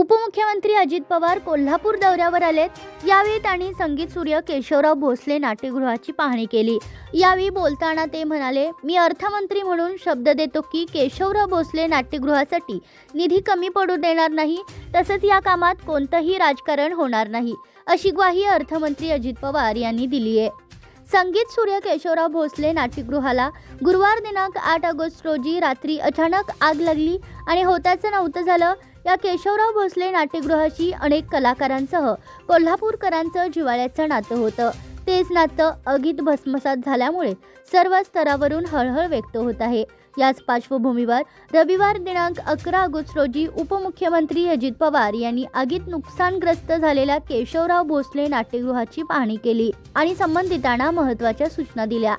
उपमुख्यमंत्री अजित पवार कोल्हापूर दौऱ्यावर आलेत. यावेळी त्यांनी संगीत सूर्य केशवराव भोसले नाट्यगृहाची पाहणी केली. यावेळी बोलताना ते म्हणाले मी अर्थमंत्री म्हणून शब्द देतो की केशवराव भोसले नाट्यगृहासाठी निधी कमी पडू देणार नाही तसंच या कामात कोणतंही राजकारण होणार नाही. अशी ग्वाही अर्थमंत्री अजित पवार यांनी दिली आहे. संगीत सूर्य केशवराव भोसले नाट्यगृहाला गुरुवार दिनांक आठ ऑगस्ट रोजी रात्री अचानक आग लागली आणि होत्याचं नव्हतं झालं या केशवराव भोसले नाट्यगृहाशी अनेक कलाकारांसह कोल्हापूरकरांचं जिव्हाळ्याचं नातं होतं. हेच नातं अगीत भस्मसात झाल्यामुळे सर्व स्तरावरून हळहळ व्यक्त होत आहे. याच पार्श्वभूमीवर रविवार दिनांक अकरा ऑगस्ट रोजी उपमुख्यमंत्री अजित पवार यांनी आगीत नुकसानग्रस्त झालेल्या केशवराव भोसले नाट्यगृहाची पाहणी केली आणि संबंधितांना महत्त्वाच्या सूचना दिल्या.